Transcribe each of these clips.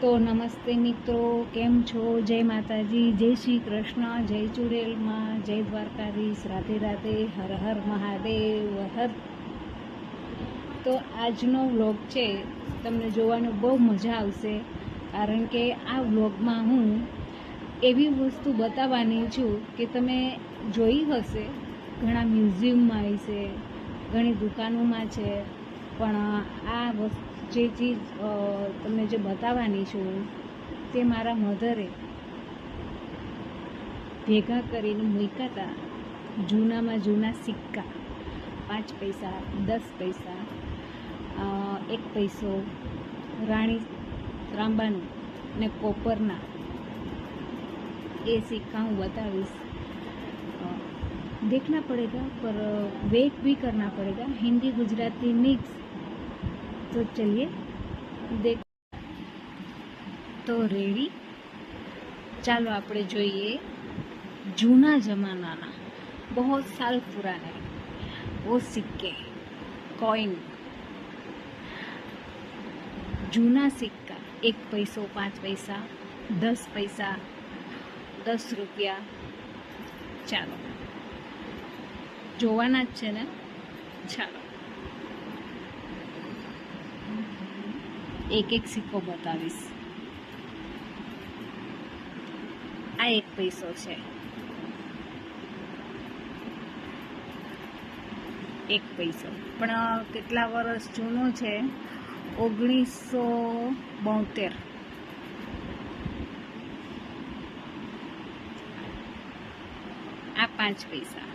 તો નમસ્તે મિત્રો, કેમ છો? જય માતાજી, જય શ્રી કૃષ્ણ, જય ચુડેલમાં, જય દ્વારકાધીશ, રાધે રાધે, હર હર મહાદેવ, હર. તો આજનો વ્લોગ છે, તમને જોવાનું બહુ મજા આવશે, કારણ કે આ વ્લોગમાં હું એવી વસ્તુ બતાવવાની છું કે તમે જોઈ હશે, ઘણા મ્યુઝિયમમાં હશે ઘણી દુકાનોમાં છે, પણ આ વસ્તુ જે ચીજ અ, તમને જે બતાવવાની છું તે મારા મધરે ભેગા કરીને મૂક્યા હતા જૂનામાં જૂના સિક્કા પાંચ પૈસા દસ પૈસા અ, એક પૈસો રાણી ત્રાંબાનું ને કોપરના એ सिक्का હું बतावीस अ, देखना पड़ेगा पर वेट भी करना पड़ेगा हिंदी गुजराती मिक्स तो चलिए देख તો રેડી ચાલો આપણે જોઈએ જૂના જમાનાના બહુ સાલ પુરાને वो सिक्के कॉइन જૂના સિક્કા એક પૈસો પાંચ પૈસા દસ પૈસા દસ રૂપિયા ચાલો જોવાના જ છે ને ચાલો એક એક સિક્કો બતાવીશ. આ એક પૈસો છે. એક પૈસો. પણ કેટલા વર્ષ જૂનો છે? ઓગણીસો બોતેર. આ પાંચ પૈસા.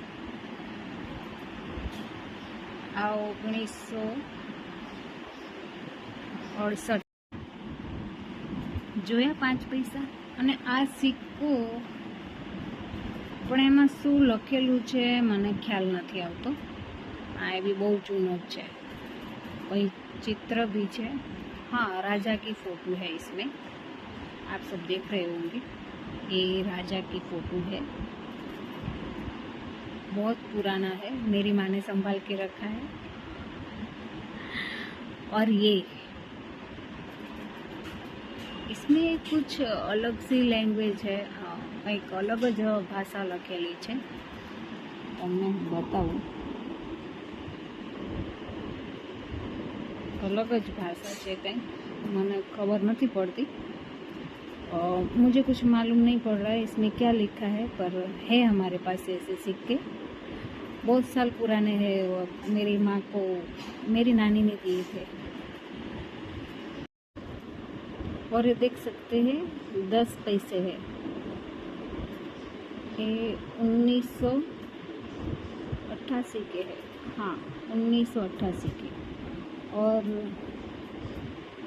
આ ઓગણીસો અડસઠ જોયા પાંચ પૈસા અને આ સિક્કો પણ એમાં શું લખેલું છે મને ખ્યાલ નથી આવતો આ એ બી બહુ જૂનો જ છે वही चित्र भी है हाँ राजा की फोटो है इसमें आप सब देख रहे होंगे ये राजा की फोटो है बहुत पुराना है मेरी माँ ने संभाल के रखा है और ये इसमें कुछ अलग सी लैंग्वेज है हाँ, કંઈક અલગ જ ભાષા લખેલી છે તમને હું બતાવું अलग જ भाषा છે કંઈ મને ખબર નથી પડતી अ, मुझे कुछ मालूम नहीं पड़ रहा है इसमें क्या लिखा है पर है हमारे पास ऐसे सिक्के बहुत साल पुराने हैं वो मेरी माँ को मेरी नानी ने दिए थे और ये देख सकते हैं, दस पैसे है। ये उन्नीस सौ अट्ठासी के है। हाँ उन्नीस सौ अट्ठासी के। और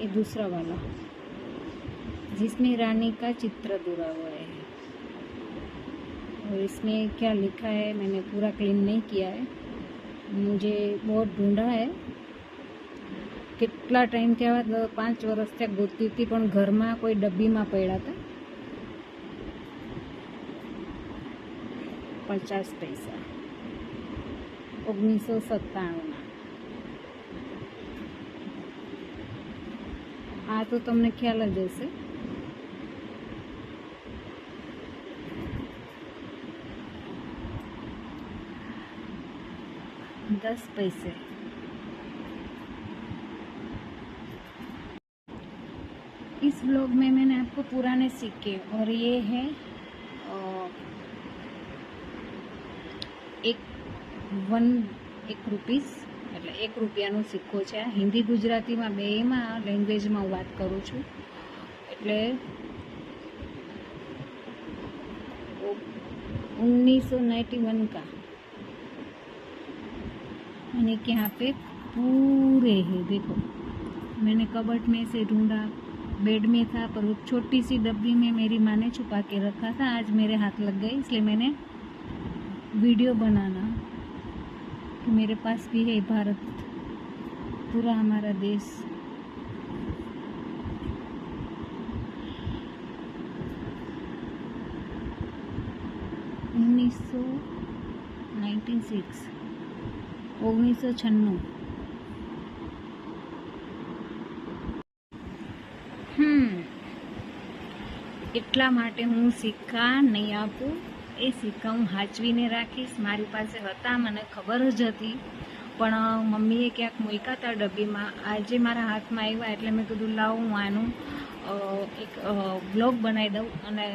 ये दूसरा वाला, जिसमें रानी का चित्र दूरा हुआ है। और इसमें क्या लिखा है, मैंने पूरा क्लीन नहीं किया है। मुझे बहुत ढूंढा है। કેટલા ટાઈમ થયા પાંચ વર્ષ થયા. ગોતતી હતી પણ ઘરમાં કોઈ ડબ્બીમાં પડ્યા હતા? પચાસ પૈસા. ઓગણીસો સત્તાણુંના. આ તો તમને ખ્યાલ જ હશે. દસ પૈસે. इस ब्लॉग में मैंने आपको पुराने सिक्के और ये है अ, એક વન એક રૂપીસ એટલે એક રૂપિયાનો સિક્કો છે આ હિન્દી ગુજરાતીમાં બેમાં લેંગ્વેજમાં હું વાત કરું છું એટલે उन्नीस सौ नाइन्टी वन का यानी कि यहाँ पे पूरे हैं देखो मैंने कबट में से ढूंढा बेड में था, पर वो छोटी सी डब्बी में मेरी माँ ने छुपा के रखा था। आज मेरे हाथ लग गए, इसलिए मैंने वीडियो बनाना कि मेरे पास भी है भारत, पूरा हमारा देश। उन्नीस सौ नाइन्टी सिक्स, उन्नीस सौ छन्नू। એટલા માટે હું સિક્કા નહીં આપું. એ સિક્કા હું હાચવીને રાખીશ. મારી પાસે હતા, મને ખબર જ હતી. પણ મમ્મીએ ક્યાંક મૂક્યા હતા ડબ્બીમાં. આજે મારા હાથમાં આવ્યા એટલે મેં કીધું, લાવ, હું આનું એક બ્લોગ બનાવી દઉં. અને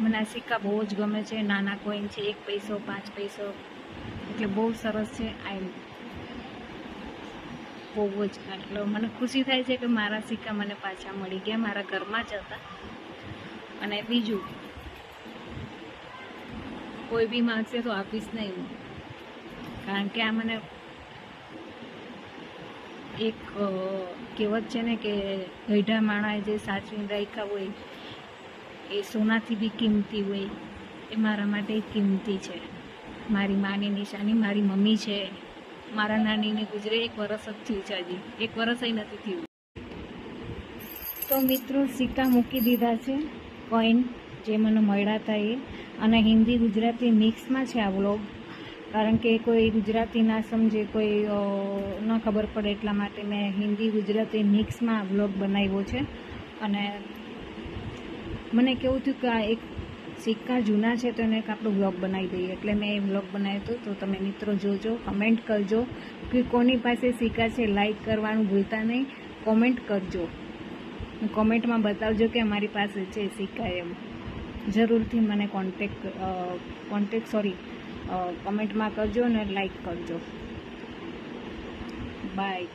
મને આ સિક્કા બહુ જ ગમે છે. નાના કોઈન છે, એક પૈસો, પાંચ પૈસો. એટલે બહુ સરસ છે. આઈ બહુ જ. એટલે મને ખુશી થાય છે કે મારા સિક્કા મને પાછા મળી ગયા. મારા ઘરમાં જ હતા. અને બીજું, કોઈ બી માગશે તો આપીશ નહીં હું. કારણ કે આ મને એક કહેવત છે ને કે ગઈઢા માણાએ જે સાચવીને રાખ્યા હોય, એ સોનાથી બી કિંમતી હોય, એ મારા માટે કિંમતી છે. મારી માની નિશાની મારી મમ્મી છે. મારા નાનીને ગુજરે એક વરસ જ થયું છે હજી. એક વરસ નથી થયું. તો મિત્રો, સિક્કા મૂકી દીધા છે. કોઈન જે મને મળ્યા હતા એ. અને હિન્દી ગુજરાતી મિક્સમાં છે આ વ્લોગ. કારણ કે કોઈ ગુજરાતી ના સમજે, કોઈ ન ખબર પડે એટલા માટે મેં હિન્દી ગુજરાતી મિક્સમાં વ્લોગ બનાવ્યો છે. અને મને કેવું થયું કે આ એક સિક્કા જૂના છે તો એને એક આપણો બ્લોગ બનાવી દઈએ. એટલે મેં એ બ્લોગ બનાવ્યો હતો. તો તમે મિત્રો જોજો કમેન્ટ કરજો. કે કોની પાસે સિક્કા છે લાઈક કરવાનું ભૂલતા નહીં. કોમેન્ટ કરજો. કોમેન્ટમાં બતાવજો કે અમારી પાસે છે સિક્કા એમ. જરૂરથી મને કોન્ટેક કોન્ટેક સોરી કમેન્ટમાં કરજો અને લાઈક કરજો. બાય